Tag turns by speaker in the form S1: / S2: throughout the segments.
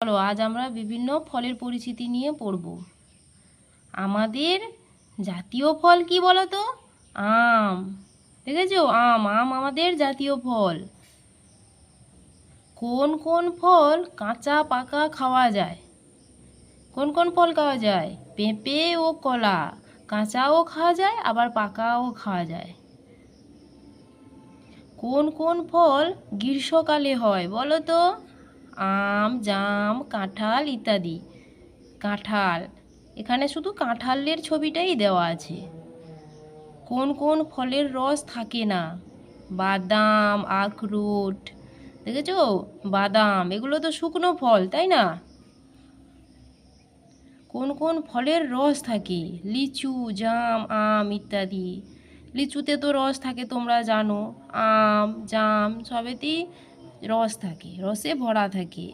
S1: চলো, আজ আমরা বিভিন্ন ফলের পরিচিতি নিয়ে পড়ব। আমাদের জাতীয় ফল কি বলো তো আম। দেখেছ? আম আম আমাদের জাতীয় ফল। কোন কোন ফল কাঁচা পাকা খাওয়া যায়? কোন কোন ফল খাওয়া যায়? পেঁপে ও কলা। কাঁচাও খাওয়া যায়, আবার পাকাও খাওয়া যায়। কোন কোন ফল গ্রীষ্মকালে হয় বলো তো আম, জাম, কাঁঠাল ইত্যাদি। কাঁঠাল। এখানে শুধু কাঁঠালের ছবিটাই দেওয়া আছে। কোন কোন ফলের রস থাকে না? বাদাম, আখরোট, দেখেছ? বাদাম, এগুলো তো শুকনো ফল, তাই না? কোন কোন ফলের রস থাকে? লিচু, জাম, আম ইত্যাদি। লিচুতে তো রস থাকে তোমরা জানো। আম, জাম, সবেতেই রস থাকে, রসে ভরা থাকে।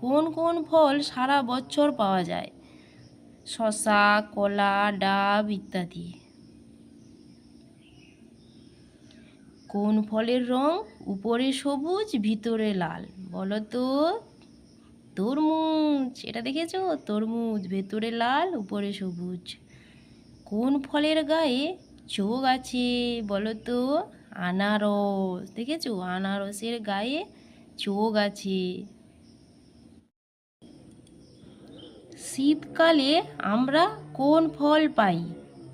S1: কোন কোন ফল সারা বছর পাওয়া যায়? শসা, কলা, ডাব ইত্যাদি। কোন ফলের রং উপরে সবুজ, ভিতরে লাল? বলো তো। তরমুজ। এটা দেখেছ? তরমুজ, ভেতরে লাল, উপরে সবুজ। কোন ফলের গায়ে চোখ আছে? বলো তো। আনারস, দেখেছ? আনারসের গায়ে চোখ আছে। শীতকালে আমরা কোন ফল পাই?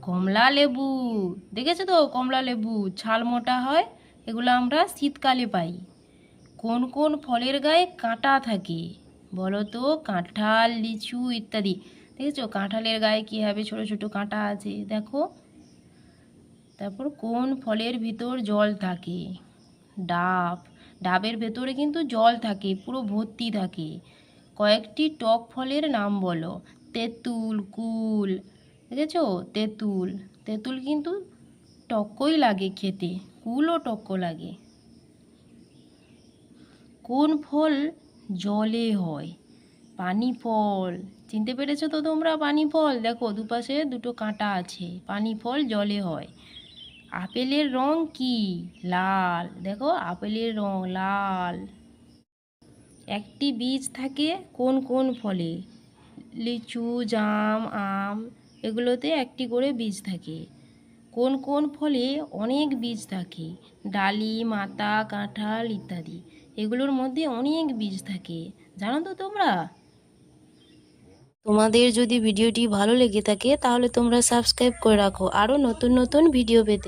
S1: কমলা লেবু। দেখেছ তো? কমলা লেবু ছাল মোটা হয়, এগুলো আমরা শীতকালে পাই। কোন কোন ফলের গায়ে কাঁটা থাকে? বলো তো? কাঁঠাল, লিচু ইত্যাদি। দেখেছ? কাঁঠালের গায়ে কীভাবে ছোট ছোট কাঁটা আছে? দেখো। তারপর কোন ফলের ভিতর জল থাকে? ডাব। ডাবের ভেতরে কিন্তু জল থাকে, পুরো ভর্তি থাকে। কয়েকটি টক ফলের নাম বলো। তেঁতুল, কুল, দেখেছ? তেঁতুল। তেঁতুল কিন্তু টকই লাগে খেতে, কুলও টক্ক লাগে। কোন ফল জলে হয়? পানি ফল চিনতে পেরেছ তো তোমরা? পানি ফল দেখো, দুপাশে দুটো কাঁটা আছে। পানি ফল জলে হয়। আপেলের রং কি? লাল। দেখো, আপেলের রং লাল। একটি বীজ থাকে কোন কোন ফলে? লিচু, জাম, আম, এগুলোতে একটি করে বীজ থাকে। কোন কোন ফলে অনেক বীজ থাকে? ডালিম আতা কাঁঠাল ইত্যাদি। এগুলোর মধ্যে অনেক বীজ থাকে। জানো তো তোমরা? তোমাদের যদি ভিডিওটি ভালো লেগে থাকে, তাহলে তোমরা সাবস্ক্রাইব করে রাখো। আরও নতুন নতুন ভিডিও পেতে।